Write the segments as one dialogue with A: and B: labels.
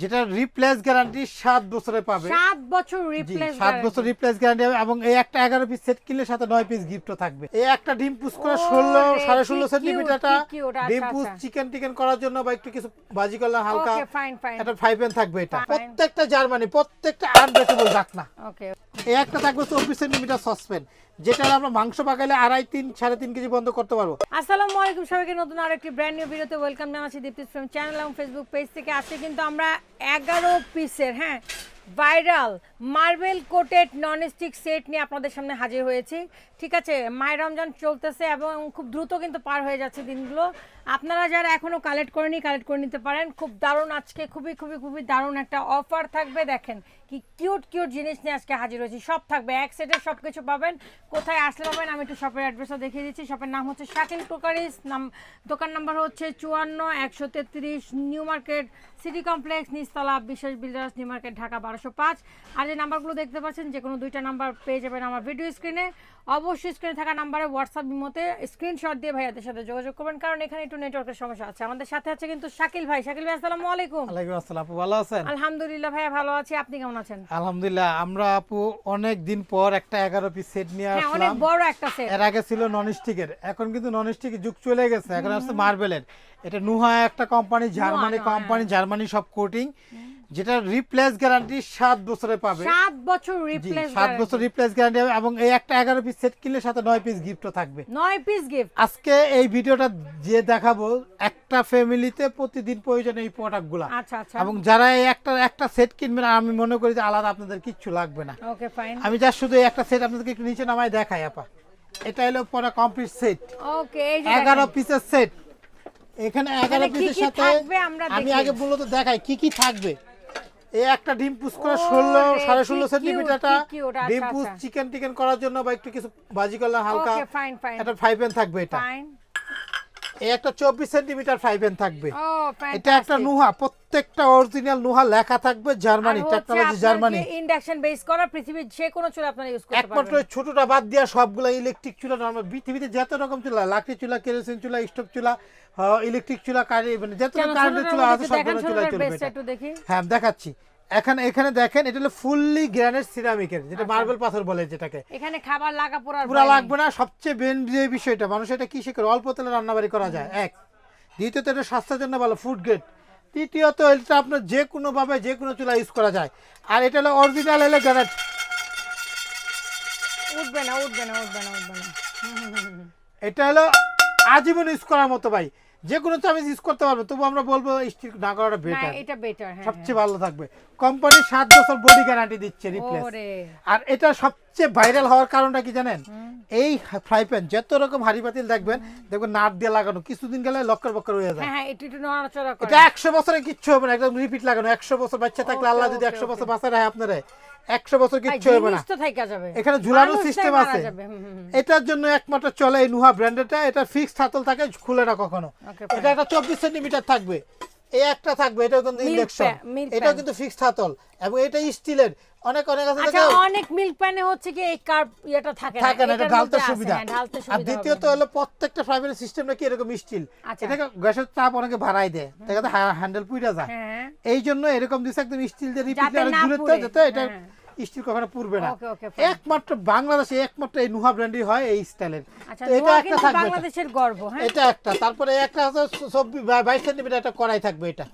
A: যেটা replace guarantee সাত বছরে পাবে।
B: সাত বছর রিপ্লেস
A: সাত বছর রিপ্লেস গ্যারান্টি হবে এবং এই একটা এগারো পিস সেট কিনলে সাথে নয় পিস গিফটও থাকবে। এই একটা ডিম পুষ করে
B: ওরে,
A: ষোলো সাড়ে ষোলো
B: cute,
A: সেন্টিমিটারটা
B: কি আচ্ছা,
A: ডিম
B: আচ্ছা।
A: চিকেন টিকেন করার জন্য বা একটু কিছু বাজি করলাম হালকা একটা ফাইভ পেন থাকবে এটা। প্রত্যেকটা জার্মানি প্রত্যেকটা আনব্রেকেবল ঢাকনা
B: ওকে
A: এই একটা থাকবে চব্বিশ সেন্টিমিটার সসপেন যেটা আমরা মাংস পাকাইলে আড়াই, তিন, সাড়ে তিন কেজি বন্ধ করতে পারব।
B: আসসালামু আলাইকুম সবাইকে নতুন আরেকটি ব্র্যান্ড নিউ ভিডিওতে ওয়েলকাম জানাচ্ছি দীপ্তি ফ্রেম চ্যানেল এবং ফেসবুক পেজ থেকে। আজকে কিন্তু আমরা এগারো পিসের হ্যাঁ viral marble coated nonstick set নিয়ে আপনাদের সামনে হাজির হয়েছি। ঠিক আছে মাই রমজান চলতেছে এবং খুব দ্রুত কিন্তু পার হয়ে যাচ্ছে দিনগুলো। আপনারা যারা এখনও কালেক্ট করেনি কালেক্ট করে নিতে পারেন। খুব দারুণ আজকে, খুবই খুবই খুবই দারুণ একটা অফার থাকবে। দেখেন কি কিউট কিউট জিনিস নিয়ে আজকে হাজির হয়েছি। সব থাকবে, এক সেটের সব কিছু পাবেন। কোথায় আসলে পাবেন, আমি একটু শপের অ্যাড্রেসও দেখিয়ে দিচ্ছি। শপের নাম হচ্ছে শাকিল টোকারিস নাম, দোকান নাম্বার হচ্ছে চুয়ান্ন, একশো তেত্রিশ নিউ মার্কেট সিটি কমপ্লেক্স নিচতলা বিশেষ বিল্ডার্স নিউ মার্কেট ঢাকা বারোশো পাঁচ। আর যে নাম্বারগুলো দেখতে পাচ্ছেন, যে কোনো দুইটা নাম্বার পেয়ে যাবেন আমার ভিডিও স্ক্রিনে অবশ্যই স্ক্রিনে থাকা নাম্বারে হোয়াটসঅ্যাপ মতে স্ক্রিনশট দিয়ে ভাইয়াদের সাথে যোগাযোগ করবেন। কারণ এখানে একটু নেটওয়ার্কের সমস্যা আছে আমাদের সাথে আছে কিন্তু শাকিল ভাই। শাকিল ভাই আসসালামু আলাইকুম।
A: আলাইকুম আসসালাম আপু ভালো আছেন?
B: আলহামদুলিল্লাহ ভাই ভালো আছি। আপনি কেমন আছেন?
A: আলহামদুলিল্লাহ আমরা আপু অনেক দিন পর একটা এগারো পিস সেট নিয়ে
B: হ্যাঁ অনেক বড় একটা সেট
A: এর আগে ছিল নন স্টিকের এখন কিন্তু নন স্টিকের যুগ চলে গেছে। এখন আসছে মার্বেলের এটা নুহা একটা কোম্পানি জার্মানি কোম্পানি জার্মানি সব কোটিং যেটা রিপ্লেস গ্যারান্টি সাত বছরে পাবে।
B: সাত বছর রিপ্লেস
A: সাত বছর রিপ্লেস গ্যারান্টি হবে এবং এই একটা এগারো পিস সেট কিনলে সাথে নয় পিস গিফটও থাকবে।
B: নয় পিস গিফট
A: আজকে এই ভিডিওটা যে দেখাবো একটা ফ্যামিলিতে প্রতিদিন প্রয়োজন এই প্রোডাক্টগুলো
B: আচ্ছা আচ্ছা।
A: এবং যারা এই একটা একটা সেট কিনবেন আমি মনে করি যে আলাদা আপনাদের কিচ্ছু লাগবে না।
B: ওকে ফাইন
A: আমি যা শুধু এই একটা সেট আপনাদেরকে একটু নিচে নামায় দেখাই আপা। এটা হলো পরে কমপ্লিট সেট
B: ওকে এই যে
A: এগারো
B: দেখেন।
A: পিসের সেট এখানে এগারো
B: এখানে কি
A: পিসের
B: কি
A: সাথে আমি। আগে মূলত দেখাই কি কি থাকবে? এই একটা ডিম পুষ করে ষোলো সাড়ে ষোলো সেন্টিমিটারটা
B: আচ্ছা,
A: ডিম পুষ
B: আচ্ছা।
A: চিকেন টিকেন করার জন্য বা একটু কিছু বাজি করলাম হালকা একটা ফ্রাই প্যান থাকবে এটা। এই একটা চব্বিশ সেন্টিমিটার ফাইভ থাকবে। এটা একটা নুহা প্রত্যেকটা অরিজিনাল নুহা লেখা থাকবে Germany technology Germany
B: induction base করা পৃথিবীর যে কোনো চুলা আপনারা ইউজ করতে পারবেন।
A: ওই ছোটটা বাদ দিয়া সবগুলা ইলেকট্রিক চুলা নর্মাল পৃথিবীতে যত রকম চুলা লাকড়ি চুলা কেরোসিন চুলা স্টোভ চুলা ইলেকট্রিক চুলা কারি মানে যত
B: কেন
A: কারেন্টের চুলা আছে সব
B: দেখেন
A: চুলা চলবে হ্যাঁ দেখাচ্ছি। এখানে এখানে দেখেন এটা হলো ফুললি গ্রানাইট সিরামিকের যেটা মার্বেল পাথর বলে যেটাকে।
B: এখানে খাবার লাগা পোড়ার
A: পুরা লাগবে না সবচেয়ে মেন যে বিষয়টা মানুষ এটা কিসে করে অল্প তেলে রান্নাবাড়ি করা যায় এক। দ্বিতীয়ত এটা স্বাস্থ্যের জন্য ভালো ফুড গ্রেড তৃতীয়ত এটা আপনার যে কোনো ভাবে যে কোনো চুলা ইউজ করা যায়। আর এটা হলো অরিজিনাল হলো গ্রানাইট
B: উঠবে না উঠবে না উঠবে না উঠবে না।
A: এটা হলো আজীবন ইউজ করার মতো ভাই। যে কোনো চামিচ ইউজ করতে পারবে তবু আমরা বলব স্টিল না করাটা বেটার
B: এটা বেটার হ্যাঁ।
A: সবচেয়ে ভালো থাকবে। কোম্পানি সাত বছর বডি গ্যারান্টি দিচ্ছে রিপ্লেস আর এটা সবচেয়ে ভাইরাল হওয়ার কারণটা কি জানেন? এই ফ্রাই প্যান যত রকম হাড়ি পাতিল দেখবেন দেখবেন নাট দিয়ে লাগানো কিছুদিন গেলে লক্কর বক্কর হয়ে যায়।
B: হ্যাঁ হ্যাঁ একটু একটু নড়াচড়া করে।
A: এটা একশো বছরে কিচ্ছু হবে না একদম রিপিট লাগানো। একশো বছর বাচ্চা থাকলে আল্লাহ যদি
B: okay,
A: একশো বছর
B: okay.
A: বাঁচায় রাখে আপনারা। একশো বছর কিচ্ছু হবে না। এখানে ঝুলানোর সিস্টেম আছে। এটার জন্য একমাত্র চলে এই নুহা ব্র্যান্ডেডটা এটা ফিক্সড হাতল থাকে খুলে না কখনো। এটা একটা চব্বিশ সেন্টিমিটার থাকবে। এই একটা থাকবে এটাও কিন্তু
B: ইলেকশন
A: ইন্ডাকশন
B: এটা
A: এটাও কিন্তু ফিক্সড হাতল। এবং এটা স্টিলের অনেক অনেক আছে
B: আচ্ছা অনেক মিল্ক প্যানে হচ্ছে কি এই থাকে না
A: থাকে না এটা ঢালতে সুবিধা।
B: হ্যাঁ,
A: আর দ্বিতীয়ত হলো প্রত্যেকটা ফাইবারের সিস্টেমটা কি এরকম স্টিল
B: আচ্ছা।
A: এটাকে গ্যাসের চাপ অনেকে দেয় হ্যান্ডেল পুইরা যায়।
B: হ্যাঁ।
A: এই জন্য এরকম দিচ্ছে একদম স্টিল দিয়ে রিপিট
B: যাতে
A: অনেক
B: না
A: দূরে
B: পুড়ে,
A: যেতে এটা
B: হ্যাঁ।
A: স্টিল কখনো পুড়বে না. একমাত্র বাংলাদেশে একমাত্র এই নুহা ব্র্যান্ডই হয় এই স্টাইলের
B: আচ্ছা
A: এটা একটা থাকবে
B: বাংলাদেশের গর্ব হ্যাঁ।
A: এটা একটা তারপরে একটা চব্বিশ বাইশ সেন্টিমিটার একটা কড়াই থাকবে এটা।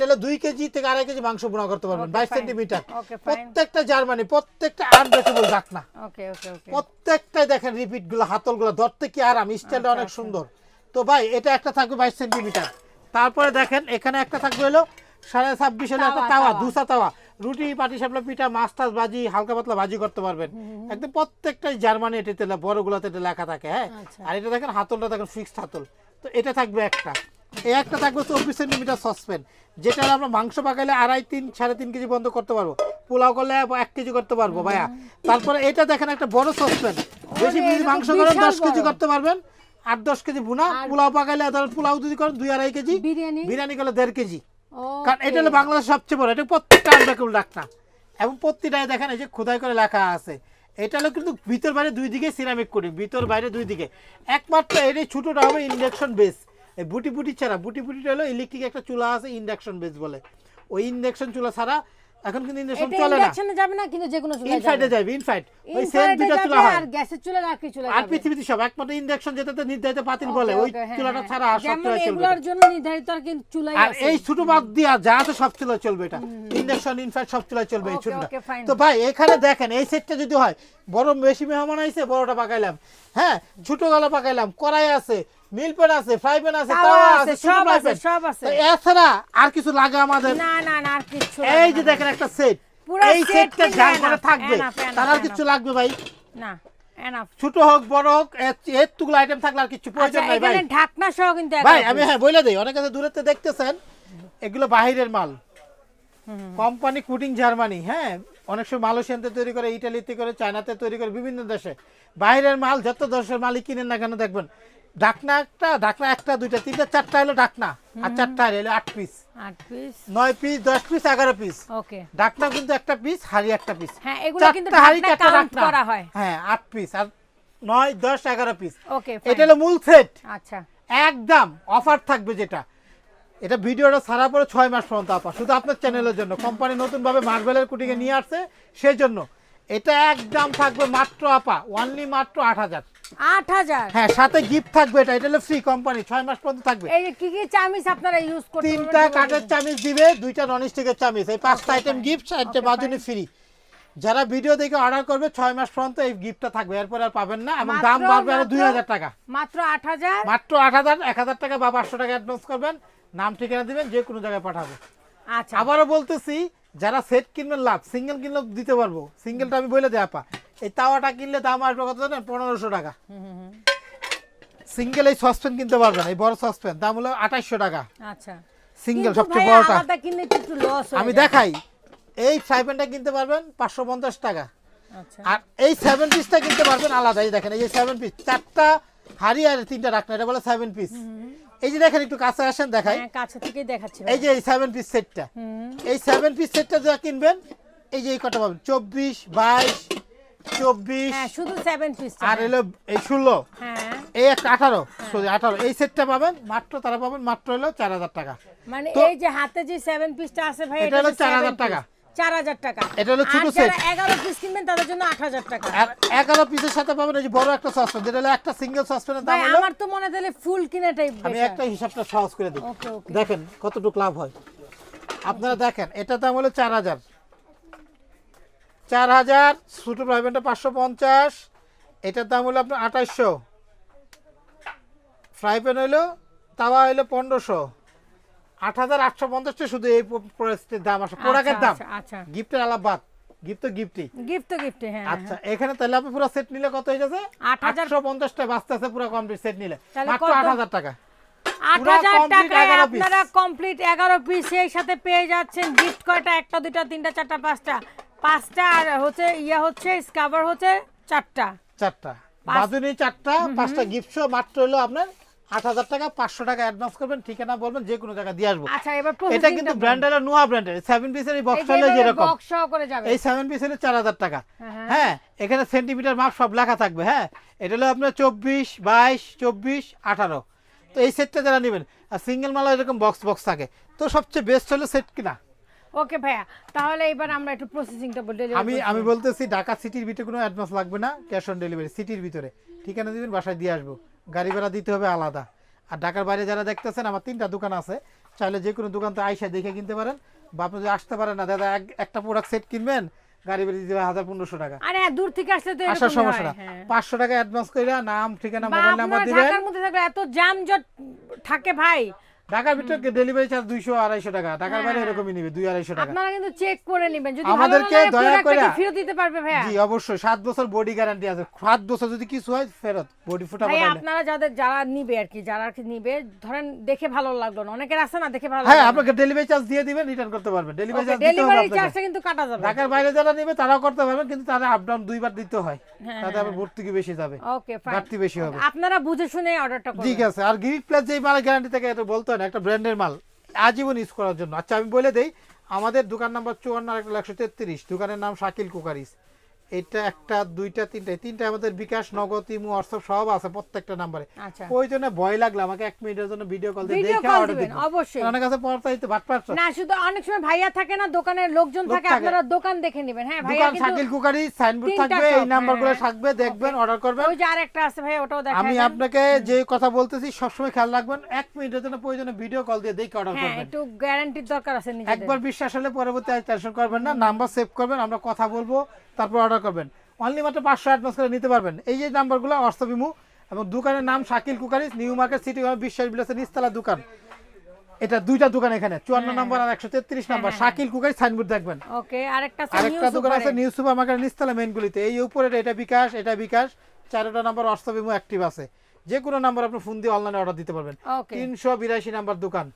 A: এটা দুই কেজি থেকে আড়াই কেজি মাংস বোনা করতে পারবেন বাইশ সেন্টিমিটার। প্রত্যেকটা জার্মানি প্রত্যেকটা আনব্রেকেবল ঢাকনা প্রত্যেকটাই দেখেন রিপিটগুলো হাতলগুলো ধরতে কি আরাম স্টাইলটা
B: আচ্ছা,
A: অনেক সুন্দর। তো ভাই এটা একটা থাকবে বাইশ সেন্টিমিটার। তারপরে দেখেন এখানে একটা থাকবে হলো সাড়ে ছাব্বিশ হলো একটা
B: তাওয়া।
A: দুসা তাওয়া। রুটি পাটি সাপলা পিঠা মাছ টাছ ভাজি হালকা পাতলা ভাজি করতে পারবেন। একদম প্রত্যেকটাই জার্মানি এটাতে লে- বড়গুলোতে এটা লেখা থাকে হ্যাঁ।
B: আচ্ছা।
A: আর এটা দেখেন হাতলটা দেখেন ফিক্সড হাতল। তো এটা থাকবে একটা। এই একটা থাকবে চব্বিশ সেন্টিমিটার সসপেন যেটা আমরা মাংস পাকালে আড়াই তিন সাড়ে তিন কেজি বন্ধ করতে পারব। পোলাও করলে এক কেজি করতে পারব ভাইয়া। তারপরে এটা দেখেন একটা বড় সসপেন বেশি মাংস করেন দশ কেজি করতে পারবেন। আট দশ কেজি বুনা পোলাও পাকালে ধরেন পোলাও যদি করেন দুই আড়াই কেজি।
B: বিরিয়ানি?
A: করলে দেড় কেজি। কারণ এটা হলো বাংলাদেশের সবচেয়ে বড়। এটা প্রত্যেকটা আনব্রেকেবল ডাকনা এবং প্রতিটায় দেখেন এই যে খোদাই করে লেখা আছে। এটা হলো কিন্তু ভিতর বাইরে দুই দিকে সিরামিক করি ভিতর বাইরে দুই দিকে। একমাত্র এটাই ছোটোটা হবে ইন্ডাকশন বেস এই বুটি বুটি ছাড়া বুটি বুটিটা হলো ইলেকট্রিক একটা চুলা আছে ইন্ডাকশন বেস বলে। ওই ইন্ডাকশন চুলা ছাড়া এখন কিন্তু ইন্ডাকশন চলে না।
B: ইন্ডাকশনে যাবে না কিন্তু যে কোনো চুলায়
A: ইনফাইটে
B: যাবে।
A: ইনফাইট ওই সেম
B: যাবে
A: চুলা হয়।
B: আর গ্যাসের চুলা আর কি চুলা
A: আর পৃথিবীতে সব একমাত্র ইন্ডাকশন যেটাতে নির্ধারিত পাতিল বলে ওই
B: হ্যাঁ,
A: চুলাটা
B: হ্যাঁ।
A: ছাড়া আর সব চুলা চলবে
B: এগুলোর জন্য নির্ধারিত আর কিন্তু চুলাই
A: আর এই ছোট বাদ দিয়া যা আছে সব চুলা চলবে এটা। ইন্ডাকশন ইনফ্যাক্ট সব চুলা চলবে এই ছোটটা। তো ভাই এখানে দেখেন এই সেটটা যদি হয় বড় বেশি মেহমান আইছে বড়টা পাকাইলাম। হ্যাঁ ছোট গলা পাকাইলাম কড়াই আছে মিল প্যান আছে ফ্রাই প্যান আছে
B: তাওয়া আছে, সব আছে, সব আছে।
A: এছাড়া আর কিছু লাগে আমাদের?
B: না না না আর কিছু
A: এই যে দেখেন একটা সেট এই সেটটা
B: কিনলে
A: যার ঘরে থাকবে তার আর কিছু লাগবে ভাই?
B: না
A: ছোট হোক বড় হোক এর আইটেম থাকলে আর কিছু প্রয়োজন
B: আচ্ছা
A: নাই ভাই।
B: ঢাকনা সহ কিন্তু
A: ভাই আমি হ্যাঁ বলে দিই। অনেক কাছে দূরত্বে দেখতেছেন এগুলো বাহিরের মাল। কোম্পানি কুটিং জার্মানি হ্যাঁ? অনেক সময় মালয়েশিয়াতে তৈরি করে ইটালিতে করে চায়নাতে তৈরি করে বিভিন্ন দেশে। বাইরের মাল যত দেশের মালই কিনেন না কেন দেখবেন ডাকনা একটা ডাকনা একটা দুইটা তিনটা চারটা হলো ডাকনা আর চারটা হলো আট পিস
B: আট পিস
A: নয় পিস দশ পিস এগারো পিস
B: ওকে।
A: ডাকনা কিন্তু একটা পিস হাড়ি একটা পিস
B: হ্যাঁ এগুলো কিন্তু
A: হাড়ি চারটা
B: কাউন্ট করা হয়।
A: হ্যাঁ আট পিস আর নয় দশ এগারো পিস
B: ওকে
A: এটা হলো মূল সেট
B: আচ্ছা।
A: একদম অফার থাকবে যেটা। এটা ভিডিওটা ছাড়া পরে ছয় মাস পর্যন্ত আপা। শুধু আপনার চ্যানেলের জন্য। কোম্পানি নতুনভাবে মার্বেলের কুটিকে নিয়ে আসছে। সেই জন্য এটা একদম থাকবে মাত্র আপা। অনলি মাত্র আট হাজার। হ্যাঁ সাথে গিফট থাকবে এটা এটা হলো ফ্রি কোম্পানি ছয় মাস পর্যন্ত থাকবে।
B: এই কি কি চামিচ আপনারা ইউজ করতে
A: তিনটা কাঠের চামিচ দিবে দুইটা নন স্টিকের চামিচ। এই পাঁচটা আইটেম গিফট চারটে বাজুনি ফ্রি যারা ভিডিও দেখে অর্ডার করবে ছয় মাস পর্যন্ত এই গিফটটা থাকবে। এরপর আর পাবেন না এবং দাম বাড়বে আরও
B: মাত্র-
A: দুই হাজার টাকা।
B: মাত্র আট হাজার?
A: মাত্র এক হাজার টাকা বা পাঁচশো টাকা অ্যাডভান্স করবেন। নাম ঠিকানা দিবেন যে কোনো জায়গায় পাঠাবো।
B: আচ্ছা।
A: আবারও বলতেছি যারা সেট কিনবেন লাভ সিঙ্গেল কিনলে দিতে পারব। সিঙ্গেলটা আমি বলে দিই আপা। এই তাওয়াটা কিনলে দাম আসবে কত জানেন? পনেরোশো টাকা। সিঙ্গেল এই সসপ্যান কিনতে পারবেন এই বড় সসপ্যান দাম হলো আঠাইশশো টাকা।
B: আচ্ছা।
A: সিঙ্গেল সবচেয়ে বড়টা।
B: কিনলে একটু লস
A: আমি দেখাই। এই ফ্রাই প্যানটা কিনতে পারবেন পাঁচশো পঞ্চাশ টাকা।
B: আচ্ছা।
A: আর এই সেভেন পিসটা কিনতে পারবেন আলাদা। এই দেখেন এই যে সেভেন পিস চারটা হাড়ি আর তিনটা রাখনা এটা বলে সেভেন পিস এই যে দেখেন একটু কাছে আসেন দেখাই।
B: হ্যাঁ কাছে থেকেই দেখাচ্ছি
A: এই যে এই সেভেন পিস সেটটা এই সেভেন পিস সেটটা যা কিনবেন এই যে এই কটা পাবেন চব্বিশ বাইশ চব্বিশ।
B: হ্যাঁ শুধু সেভেন পিস
A: আর এলো এই ষোলো।
B: হ্যাঁ।
A: এই একটা আঠারো। সরি আঠারো। এই সেটটা পাবেন মাত্র তারা পাবেন মাত্র হলো চার হাজার টাকা।
B: মানে এই যে হাতে যে সেভেন পিসটা আছে ভাই
A: এটা হলো 4000 টাকা।
B: চার হাজার টাকা।
A: এটা হলো ছোট
B: আর এগারো পিস কিনবেন তাদের জন্য আট হাজার টাকা।
A: আর এগারো পিসের সাথে পাবেন এই যে বড় একটা সসপ্যান যেটা হলো একটা সিঙ্গেল সসপ্যানের দাম হলো
B: আমার তো মনে হয় ফুল কিনাটাই
A: আমি একটা হিসাবটা সহজ করে দিই। দেখেন কতটুকু লাভ হয়। আপনারা দেখেন এটার দাম হলো চার হাজার। চার হাজার ছোটো প্রাইভেটটা পাঁচশো পঞ্চাশ এটার দাম হলো আপনার আঠাশশো ফ্রাই প্যান হইল তাওয়া হইল পনেরোশো। আট হাজার আটশো পঞ্চাশটা শুধু এই পরিস্থিতির দাম আসে। প্রোডাক্টের দাম।
B: আচ্ছা, আচ্ছা।
A: গিফটের আলাপ বাদ গিফট তো গিফটই।
B: গিফট তো গিফট হ্যাঁ
A: আচ্ছা এখানে তাহলে আপনি পুরো সেট নিলে কত হয়ে যাচ্ছে
B: 8,000
A: আটশো পঞ্চাশটা বাঁচতে আছে পুরো কমপ্লিট সেট নিলে। মাত্র
B: কত?
A: আট হাজার টাকা।
B: আট
A: পুরা
B: হাজার
A: complete
B: টাকায় আপনারা কমপ্লিট এগারো পিস সেই সাথে পেয়ে যাচ্ছেন। গিফট কয়টা? একটা দুইটা তিনটা চারটা পাঁচটা। পাঁচটা আর হচ্ছে ইয়া হচ্ছে স্কাবার হচ্ছে চারটা।
A: চারটা। বাজুনি চারটা পাঁচটা গিফট সহ মাত্র হলো আপনার আট হাজার টাকা পাঁচশো টাকা অ্যাডভান্স করবেন ঠিকানা বলবেন যে কোনো জায়গায় দিয়ে আসব।
B: আচ্ছা এবার
A: এটা কিন্তু ব্র্যান্ডের নোয়া ব্র্যান্ডের সেভেন পিসের এই বক্স হলে যেরকম। এই সেভেন পিস হলে চার হাজার টাকা।
B: হ্যাঁ, হ্যাঁ।
A: হ্যাঁ এখানে সেন্টিমিটার মাপ সব লেখা থাকবে হ্যাঁ। এটা হলো আপনার চব্বিশ বাইশ চব্বিশ আঠারো। তো এই সেটটা যারা নেবেন আর সিঙ্গেল মালা এরকম বক্স বক্স থাকে। তো সবচেয়ে বেস্ট হলো সেট কিনা?
B: ওকে ভাইয়া। তাহলে এবার আমরা একটু প্রসেসিংটা বলে
A: আমি আমি বলতেছি ঢাকা সিটির ভিতরে কোনো অ্যাডভান্স লাগবে না ক্যাশ অন ডেলিভারি সিটির ভিতরে। ঠিকানা দিবেন বাসায় দিয়ে আসব। গাড়ি ভাড়া দিতে হবে আলাদা। আর ঢাকার বাইরে যারা দেখতেছেন আমার তিনটা দোকান আছে। চাইলে যে কোনো দোকান তো আইসা দেখে কিনতে পারেন। বা আপনি যদি আসতে পারেন না দাদা একটা প্রোডাক্ট সেট কিনবেন গাড়ি ভাড়া দিতে হবে হাজার পনেরোশো টাকা।
B: আরে হ্যাঁ, দূর থেকে আসলে তো
A: আসার সমস্যা না।
B: হ্যাঁ।
A: পাঁচশো টাকা অ্যাডভান্স করে নাম ঠিকানা মোবাইল নাম্বার দিবেন।
B: ঢাকার মধ্যে থাকলে এত যানজট থাকে ভাই।
A: ঢাকার ভিতরে ডেলিভারি চার্জ দুইশো আড়াইশো টাকা? ঢাকার
B: হ্যাঁ,
A: বাইরে এরকমই নিবে দুই আড়াইশো টাকা।
B: আপনারা কিন্তু চেক করে নেবেন। যদি
A: আমাদেরকে দয়া করে-
B: ফেরত দিতে পারবে ভাইয়া?
A: জি অবশ্যই। সাত বছর বডি গ্যারান্টি আছে। সাত বছর যদি কিছু হয় ফেরত। বডি ফুটা
B: ভাই আপনারা যাদের যারা নিবে আর কি যারা আর কি নিবে ধরেন দেখে ভালো লাগল না। অনেকের আছে না দেখে ভালো
A: হ্যাঁ আপনাকে ডেলিভারি চার্জ দিয়ে দিবেন রিটার্ন করতে পারবেন। ডেলিভারি চার্জ
B: ডেলিভারি চার্জটা কিন্তু কাটা যাবে।
A: ঢাকার বাইরে যারা নেবে তারাও করতে পারবেন কিন্তু তাদের আপ ডাউন দুইবার দিতে হয়।
B: হ্যাঁ,
A: তাতে আবার ভর্তুকি বেশি যাবে।
B: ওকে ফাইন
A: বেশি হবে।
B: আপনারা বুঝে শুনে অর্ডারটা করবেন।
A: ঠিক আছে। আর গ্রিক প্লাস যেই মালের গ্যারান্টি থাকে এটা বলতে হয় না একটা ব্র্যান্ডের মাল আজীবন ইউজ করার জন্য। আচ্ছা আমি বলে দেই, আমাদের দোকান নাম্বার চুয়ান্ন আর একশো তেত্রিশ। দোকানের নাম শাকিল কুকারিস। এটা একটা দুইটা তিনটা তিনটা আমাদের বিকাশ নগদ ইমু হোয়াটসঅ্যাপ সব আছে প্রত্যেকটা নাম্বারে।
B: আচ্ছা।
A: প্রয়োজনে ভয় লাগল আমাকে এক মিনিটের জন্য ভিডিও কল দিয়ে দেখে অর্ডার
B: দিবেন অবশ্যই।
A: অনেক আছে কাছে পড়তাইতে ভাট পারছ?
B: না শুধু অনেক সময় ভাইয়া থাকে না দোকানের লোকজন থাকে। আপনারা দোকান দেখে নেবেন। হ্যাঁ ভাইয়া
A: দোকান
B: কিন্তু
A: শাকিল কুকারি সাইনবোর্ড থাকবে এই নাম্বারগুলো
B: হ্যাঁ।
A: থাকবে দেখবেন অর্ডার করবেন।
B: ওই যে আরেকটা আছে ভাইয়া ওটাও দেখা
A: আমি আপনাকে যে কথা বলতেছি সবসময় খেয়াল রাখবেন এক মিনিটের জন্য প্রয়োজনে ভিডিও কল দিয়ে দেখে অর্ডার
B: হ্যাঁ
A: করবেন।
B: একটু গ্যারান্টির দরকার আছে নিজেদের।
A: একবার বিশ্বাস হলে পরবর্তী আর টেনশন করবেন না নাম্বার সেভ করবেন আমরা কথা বলব। তারপর অর্ডার করবেন। অনলি মাত্র পাঁচশো অ্যাডভান্স করে নিতে পারবেন। এই যে নাম্বারগুলো হোয়াটসঅ্যাপ ইমু এবং দোকানের নাম Shakil cookeries new market city Biswas বিলাসের নিচতলা দোকান। এটা দুইটা দোকান এখানে চুয়ান্ন নম্বর আর একশো তেত্রিশ নম্বর। শাকিল কুকারি সাইনবোর্ড দেখবেন।
B: আরেকটা
A: দোকান আছে নিউ সুপার মার্কেট নিচতলা মেনগুলিতে এই উপরে এটা বিকাশ এটা বিকাশ। চারটা নাম্বার হোয়াটসঅ্যাপ ইমু অ্যাক্টিভ আছে। যে কোনো নাম্বার আপনি ফোন দিয়ে অনলাইনে অর্ডার দিতে পারবেন। তিনশো বিরাশি নাম্বার দোকান।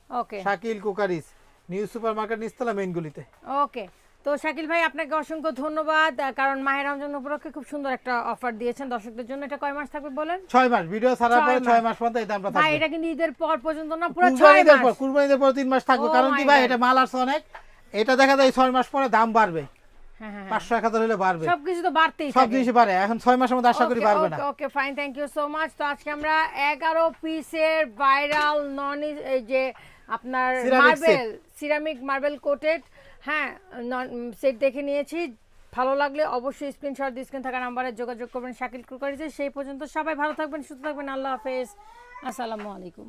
A: Shakil cookeries new super market নিচতলা মেনগুলিতে
B: ওকে। তো শাকিল ভাই আপনাকে অসংখ্য ধন্যবাদ। কারণ মাহের রমজান উপলক্ষে খুব সুন্দর একটা অফার দিয়েছেন দর্শকদের জন্য। এটা কয় মাস থাকবে বলেন?
A: ছয় মাস। ভিডিও ছাড়ার পরে। ছয় মাস পর্যন্ত দামটা
B: ভাই
A: থাকবে।
B: এটা কিন্তু ঈদের পর পর্যন্ত না পুরো ছয় মাস।
A: কুরবানিদের পর তিন মাস থাকবে। কারণ কি ভাই এটা মাল আসছে অনেক। এটা দেখা যায় ছয় মাস পরে দাম বাড়বে। পাঁচশো এক হাজার হলে বাড়বে।
B: সবকিছু তো বাড়তেই
A: সব
B: থাকে।
A: জিনিসই বাড়ে। এখন ছয় মাসের মধ্যে আশা করি বাড়বে না।
B: Okay fine thank you so much তো আজকে আমরা এগারো পিসের ভাইরাল নন এই যে আপনার মার্বেল সিরামিক মার্বেল কোটেড হ্যাঁ সেট দেখে নিয়েছি। ভালো লাগলে অবশ্যই স্ক্রিনশট দিয়ে স্ক্রিন থাকা নাম্বারে যোগাযোগ করবেন। শাকিল কুলকারিজে সেই পর্যন্ত সবাই ভালো থাকবেন, সুস্থ থাকবেন। আল্লাহ হাফেজ। আসসালামু আলাইকুম।